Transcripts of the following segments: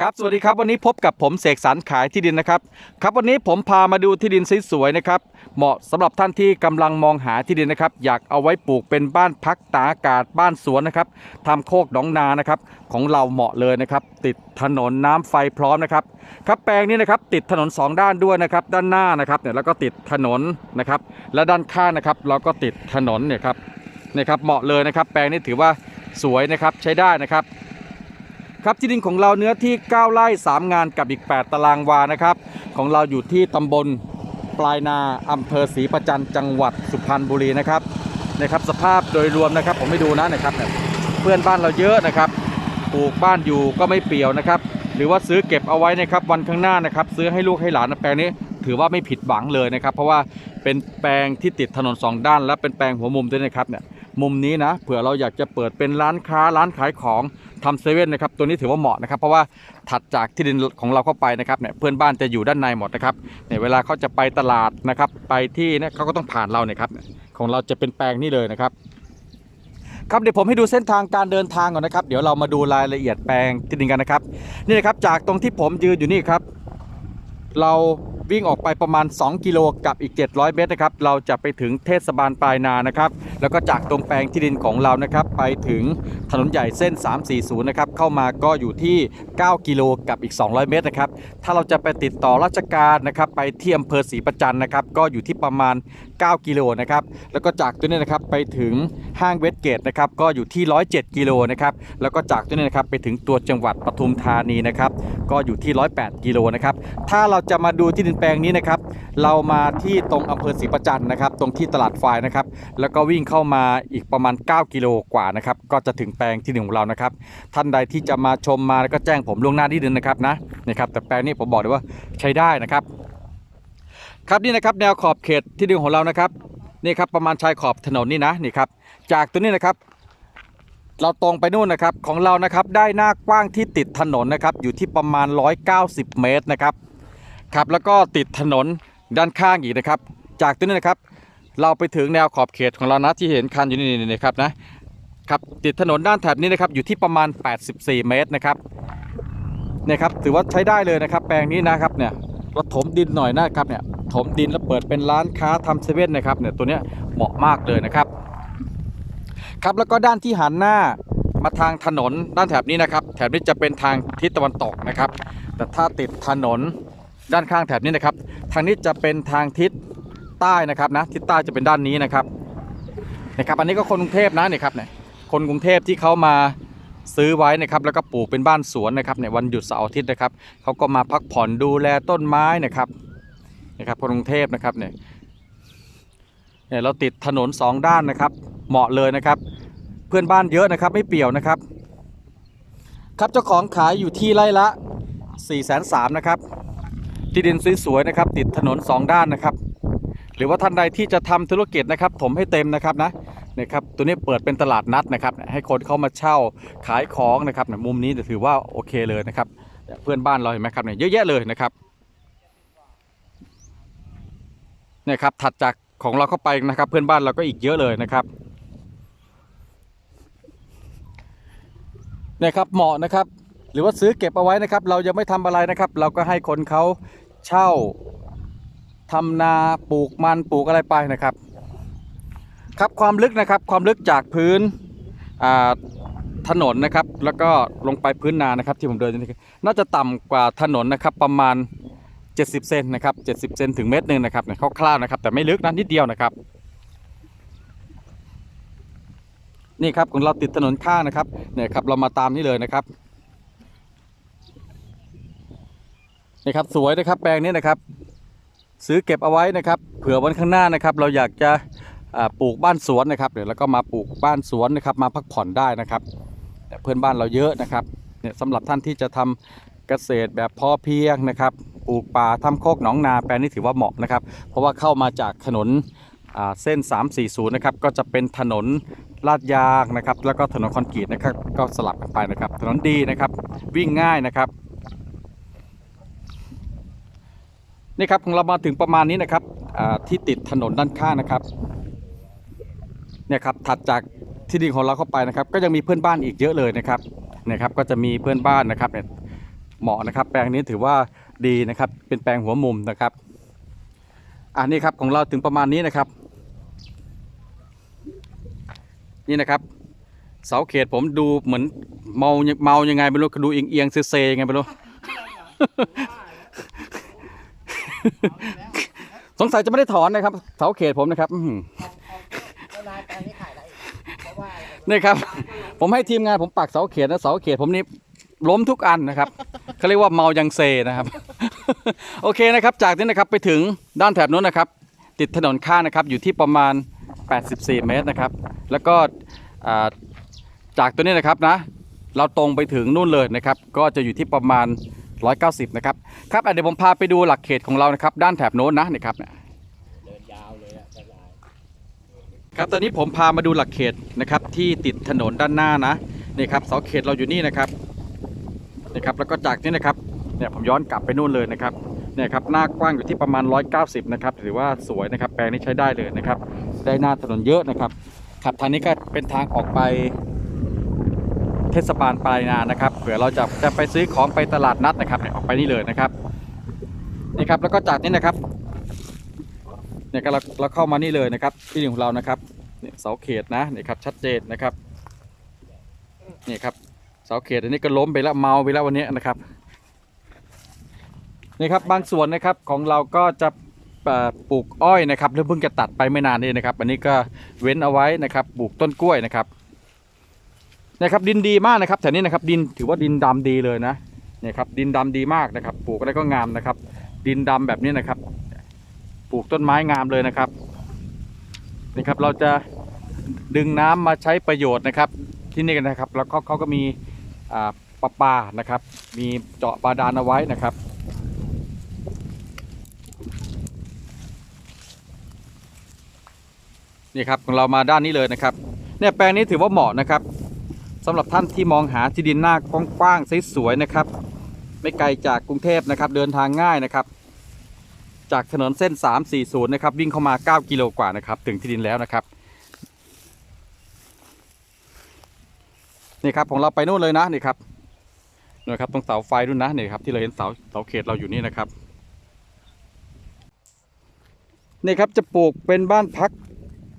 ครับสวัสดีครับวันนี้พบกับผมเสกสรรขายที่ดินนะครับครับวันนี้ผมพามาดูที่ดินสวยๆนะครับเหมาะสำหรับท่านที่กำลังมองหาที่ดินนะครับอยากเอาไว้ปลูกเป็นบ้านพักตากอากาศบ้านสวนนะครับทำโคกหนองนานะครับของเราเหมาะเลยนะครับติดถนนน้ำไฟพร้อมนะครับครับแปลงนี้นะครับติดถนนสองด้านด้วยนะครับด้านหน้านะครับเนี่ยแล้วก็ติดถนนนะครับและด้านข้างนะครับเราก็ติดถนนเนี่ยครับเนี่ยครับเหมาะเลยนะครับ แปลงนี้ถือว่าสวยนะครับใช้ได้นะครับ ครับที่ดินของเราเนื้อที่ 9 ไร่ 3 งานกับอีก 8 ตารางวานะครับ ของเราอยู่ที่ตำบลปลายนาอำเภอศรีประจันจังหวัดสุพรรณบุรีนะครับนะครับสภาพโดยรวมนะครับ ผมไม่ดูนะนะครับ เพื่อนบ้านเราเยอะนะครับปลูกบ้านอยู่ก็ไม่เปี่ยวนะครับ หรือว่าซื้อเก็บเอาไว้นะครับวันข้างหน้านะครับ ซื้อให้ลูกให้หลานนะแปลงนี้ถือว่าไม่ผิดหวังเลยนะครับ เพราะว่าเป็นแปลงที่ติดถนนสองด้าน และเป็นแปลงหัวมุมด้วยนะครับเนี่ย มุมนี้นะเผื่อเราอยากจะเปิดเป็นร้านค้าร้านขายของทำเซเว่นนะครับตัวนี้ถือว่าเหมาะนะครับ เพราะว่าถัดจากที่ดินของเราเข้าไปนะครับเนี่ยเพื่อนบ้านจะอยู่ด้านในหมดนะครับเนี่ยเวลาเขาจะไปตลาดนะครับ ไปที่เนี่ยเขาก็ต้องผ่านเราเนี่ยครับของเราจะเป็นแปลงนี้เลยนะครับครับเดี๋ยวผมให้ดูเส้นทางการเดินทางก่อนนะครับ เดี๋ยวเรามาดูรายละเอียดแปลงที่ดินกันนะครับ นี่นะครับจากตรงที่ผมยืนอยู่นี่ครับ เราวิ่งออกไปประมาณ 2 กิโลกับอีก 700 เมตรนะครับ เราจะไปถึงเทศบาลปลายนานะครับ แล้วก็จากตรงแปลงที่ดินของเรานะครับ ไปถึงถนนใหญ่เส้น 340 นะครับ เข้ามาก็อยู่ที่ 9 กิโลกับอีก 200 เมตรนะครับ ถ้าเราจะไปติดต่อราชการนะครับ ไปที่อำเภอศรีประจันนะครับ ก็อยู่ที่ประมาณ 9 กิโลนะครับ แล้วก็จากตัวนี้นะครับไปถึงห้างเวสเกตนะครับ ก็อยู่ที่ 107 กิโลนะครับ แล้วก็จากตัวนี้นะครับไปถึงตัวจังหวัดปทุมธานีนะครับ ก็อยู่ที่ 108 กิโลนะครับ ถ้าเราจะมาดูที่ดินแปลงนี้นะครับ เรามาที่ตรงอำเภอศรีประจันนะครับ ตรงที่ตลาดไฟนะครับ แล้วก็วิ่งเข้ามาอีกประมาณ 9 กิโลกว่านะครับ ก็จะถึงแปลงที่หนึ่งของเรานะครับ ท่านใดที่จะมาชมมาก็แจ้งผมล่วงหน้าที่ดินนะครับนะนะครับแต่แปลงนี้ผมบอกเลยว่าใช้ได้นะครับ ครับนี่นะครับแนวขอบเขตที่ดินของเรานะครับนี่ครับประมาณชายขอบถนนนี่นะนี่ครับ จากตัวนี้นะครับเราตรงไปนู่นนะครับของเรานะครับได้หน้ากว้างที่ติดถนนนะครับอยู่ที่ประมาณ 190 เมตรนะครับ ครับแล้วก็ติดถนนด้านข้างอีกนะครับ จากตัวนี้นะครับ เราไปถึงแนวขอบเขตของเรานะที่เห็นคันอยู่นี่นี่นะครับนะครับติดถนนด้านแถบนี้นะครับอยู่ที่ประมาณ 84 เมตรนะครับเนี่ยครับถือว่าใช้ได้เลยนะครับ แปลงนี้นะครับเนี่ยเราถมดินหน่อยนะครับเนี่ยถมดินแล้วเปิดเป็นร้านค้าทำเซเว่นนะครับเนี่ยตัวเนี้ยเหมาะมากเลยนะครับ ครับแล้วก็ด้านที่หันหน้ามาทางถนนด้านแถบนี้นะครับ แถบนี้จะเป็นทางทิศตะวันตกนะครับ แต่ถ้าติดถนน ด้านข้างแถบนี้นะครับ ทางนี้จะเป็นทางทิศใต้นะครับนะทิศใต้จะเป็นด้านนี้นะครับนะครับ อันนี้ก็คนกรุงเทพนะเนี่ยครับเนี่ยคนกรุงเทพที่เขามาซื้อไว้นะครับแล้วก็ปลูกเป็นบ้านสวนนะครับในวันหยุดเสาร์อาทิตย์นะครับเขาก็มาพักผ่อนดูแลต้นไม้นะครับนะครับคนกรุงเทพนะครับเนี่ยเนี่ยเราติดถนนสองด้านนะครับ เหมาะเลยนะครับ เพื่อนบ้านเยอะนะครับไม่เปี่ยวนะครับ ครับเจ้าของขายอยู่ที่ไร่ละ4ี่แสนสามนะครับ ที่ดินสวยๆนะครับ ติดถนนสองด้านนะครับ หรือว่าท่านใดที่จะทำธุรกิจนะครับ ถมให้เต็มนะครับนะนี่ครับตัวนี้เปิดเป็นตลาดนัดนะครับ ให้คนเข้ามาเช่าขายของนะครับมุมนี้ถือว่าโอเคเลยนะครับ เพื่อนบ้านเราเห็นไหมครับเนี่ยเยอะแยะเลยนะครับเนี่ยครับถัดจากของเราเข้าไปนะครับ เพื่อนบ้านเราก็อีกเยอะเลยนะครับเนี่ยครับเหมาะนะครับ หรือว่าซื้อเก็บเอาไว้นะครับ เรายังไม่ทำอะไรนะครับ เราก็ให้คนเขา เช่าทำนาปลูกมันปลูกอะไรไปนะครับ ครับความลึกนะครับความลึกจากพื้นถนนนะครับ แล้วก็ลงไปพื้นนานะครับ ที่ผมเดินนี่น่าจะต่ำกว่าถนนนะครับประมาณ 70 เซนนะครับ 70 เซนถึงเมตรหนึ่งนะครับเนี่ยคร่าวๆนะครับ แต่ไม่ลึกนะนิดเดียวนะครับ นี่ครับของเราติดถนนข้างนะครับเนี่ยครับเรามาตามนี่เลยนะครับ นี่ครับสวยนะครับแปลงนี้นะครับ ซื้อเก็บเอาไว้นะครับ เผื่อวันข้างหน้านะครับ เราอยากจะปลูกบ้านสวนนะครับเดี๋ยวแล้วก็มาปลูกบ้านสวนนะครับ มาพักผ่อนได้นะครับเพื่อนบ้านเราเยอะนะครับเนี่ยสำหรับท่านที่จะทำเกษตรแบบพอเพียงนะครับปลูกป่าทำโคกหนองนาแปลงนี้ถือว่าเหมาะนะครับ เพราะว่าเข้ามาจากถนนอ่าเส้น 340 นะครับ ก็จะเป็นถนนลาดยางนะครับ แล้วก็ถนนคอนกรีตนะครับ ก็สลับกันไปนะครับ ถนนดีนะครับ วิ่งง่ายนะครับ นี่ครับของเรามาถึงประมาณนี้นะครับที่ติดถนนด้านข้างนะครับเนี่ยครับถัดจากที่ดินของเราเข้าไปนะครับ ก็ยังมีเพื่อนบ้านอีกเยอะเลยนะครับเนี่ยครับก็จะมีเพื่อนบ้านนะครับเนี่ยเหมาะนะครับ แปลงนี้ถือว่าดีนะครับ เป็นแปลงหัวมุมนะครับอันนี้ครับของเราถึงประมาณนี้นะครับ นี่นะครับ เสาเขตผมดูเหมือนเมาเมายังไงไม่รู้ดูเอียงเอียงๆเซยังไงไม่รู้ สงสัยจะไม่ได้ถอนนะครับเสาเขตผมนะครับนี่ครับ ผมให้ทีมงานผมปักเสาเขตนะเสาเขตผมนี่ล้มทุกอันนะครับเขาเรียกว่าเมายังเซนะครับ โอเคนะครับ จากนี้นะครับไปถึงด้านแถบนู้นนะครับ ติดถนนข้านะครับ อยู่ที่ประมาณ 84 เมตรนะครับ แล้วก็จากตัวนี้นะครับนะ เราตรงไปถึงนู่นเลยนะครับ ก็จะอยู่ที่ประมาณ 190 นะครับ ครับเดี๋ยวผมพาไปดูหลักเขตของเรานะครับ ด้านแถบโน้นนะนี่ครับเนี่ยครับตอนนี้ผมพามาดูหลักเขตนะครับ ที่ติดถนนด้านหน้านะนี่ครับเสาเขตเราอยู่นี่นะครับนี่ครับแล้วก็จากนี้นะครับเนี่ยผมย้อนกลับไปนู่นเลยนะครับเนี่ยครับหน้ากว้างอยู่ที่ประมาณ 190 นะครับถือว่าสวยนะครับ แปลงนี้ใช้ได้เลยนะครับ ได้หน้าถนนเยอะนะครับขับทางนี้ก็เป็นทางออกไป เทศบาลปลายนานะครับเผื่อเราจะจะไปซื้อของไปตลาดนัดนะครับเนี่ยออกไปนี่เลยนะครับนี่ครับแล้วก็จากนี้นะครับเนี่ยก็เราเราเข้ามานี่เลยนะครับที่ดินของเรานะครับเนี่ยเสาเขตนะเนี่ยครับชัดเจนนะครับนี่ครับเสาเขตอันนี้ก็ล้มไปแล้วเมาไปแล้ววันนี้นะครับนี่ครับบางส่วนนะครับของเราก็จะปลูกอ้อยนะครับเพิ่งจะตัดไปไม่นานนี่นะครับ อันนี้ก็เว้นเอาไว้นะครับปลูกต้นกล้วยนะครับ นะครับดินดีมากนะครับแถวนี้นะครับดินถือว่าดินดำดีเลยนะเนี่ยครับดินดำดีมากนะครับ ปลูกอะไรก็งามนะครับ ดินดำแบบนี้นะครับ ปลูกต้นไม้งามเลยนะครับนี่ครับเราจะดึงน้ำมาใช้ประโยชน์นะครับ ที่นี่กันนะครับ แล้วก็เขาก็มีอ่าประปานะครับ มีเจาะบาดาลเอาไว้นะครับนี่ครับของเรามาด้านนี้เลยนะครับเนี่ยแปลงนี้ถือว่าเหมาะนะครับ สำหรับท่านที่มองหาที่ดินหน้ากว้างๆสวยๆนะครับ ไม่ไกลจากกรุงเทพนะครับ เดินทางง่ายนะครับ จากถนนเส้น 340 นะครับ วิ่งเข้ามา 9 กิโลกว่านะครับ ถึงที่ดินแล้วนะครับนี่ครับของเราไปนู่นเลยนะนี่ครับนี่ครับตรงเสาไฟนู่นนะนี่ครับที่เราเห็นเสาเสาเขตเราอยู่นี่นะครับนี่ครับจะปลูกเป็นบ้านพัก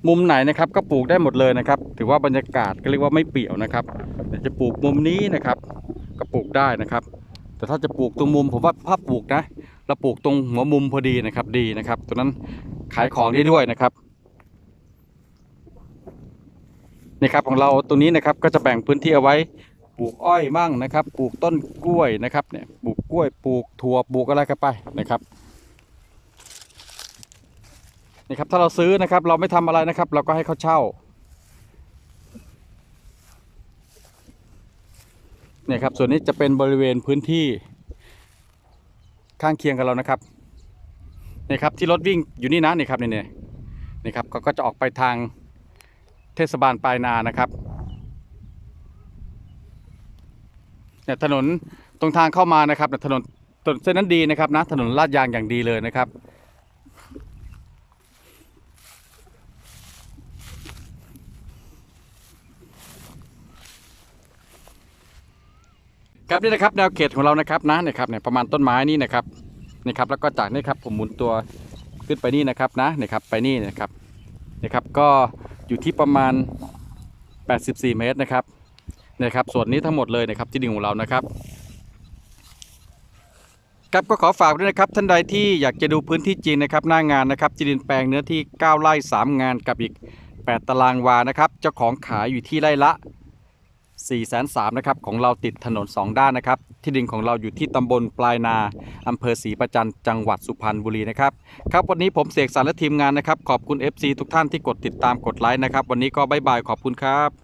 มุมไหนนะครับก็ปลูกได้หมดเลยนะครับ ถือว่าบรรยากาศก็เรียกว่าไม่เปี่ยวนะครับจะปลูกมุมนี้นะครับ ก็ปลูกได้นะครับ แต่ถ้าจะปลูกตรงมุมผมว่าถ้าปลูกนะเราปลูกตรงหัวมุมพอดีนะครับดีนะครับตรงนั้นขายของได้ด้วยนะครับนี่ครับของเราตรงนี้นะครับก็จะแบ่งพื้นที่เอาไว้ปลูกอ้อยมั่งนะครับ ปลูกต้นกล้วยนะครับเนี่ยปลูกกล้วยปลูกถั่วปลูกอะไรกันไปนะครับ นี่ครับถ้าเราซื้อนะครับ เราไม่ทำอะไรนะครับ เราก็ให้เขาเช่าเนี่ยครับส่วนนี้จะเป็นบริเวณพื้นที่ข้างเคียงกับเรานะครับนี่ครับที่รถวิ่งอยู่นี่นะนี่ครับนี่นี่นี่ครับก็จะออกไปทางเทศบาลปลายนานะครับเนี่ยถนนตรงทางเข้ามานะครับถนนถนนเส้นนั้นดีนะครับนะถนนลาดยางอย่างดีเลยนะครับ ครับนี่นะครับแนวเขตของเรานะครับนะเนี่ยครับเนี่ยประมาณต้นไม้นี่นะครับนี่ครับแล้วก็จากนี่ครับผมหมุนตัวขึ้นไปนี่นะครับนะเนี่ยครับไปนี่นะครับนี่ครับก็อยู่ที่ประมาณ 84 เมตรนะครับเนี่ยครับส่วนนี้ทั้งหมดเลยนะครับที่ดินของเรานะครับครับก็ขอฝากด้วยนะครับท่านใดที่อยากจะดูพื้นที่จริงนะครับหน้างานนะครับที่ดินแปลงเนื้อที่ 9 ไร่ 3 งานกับอีก 8 ตารางวานะครับเจ้าของขายอยู่ที่ไร่ละ 4 3 0 0นะครับของเราติดถนน 2 ด้านนะครับ ที่ดินของเราอยู่ที่ตำบลปลายนาอำเภอศรีประจันจังหวัดสุพรรณบุรีนะครับครับวันนี้ผมเสกสรรและทีมงานนะครับ ขอบคุณ FC ทุกท่านที่กดติดตามกดไลค์นะครับ วันนี้ก็บายบายขอบคุณครับ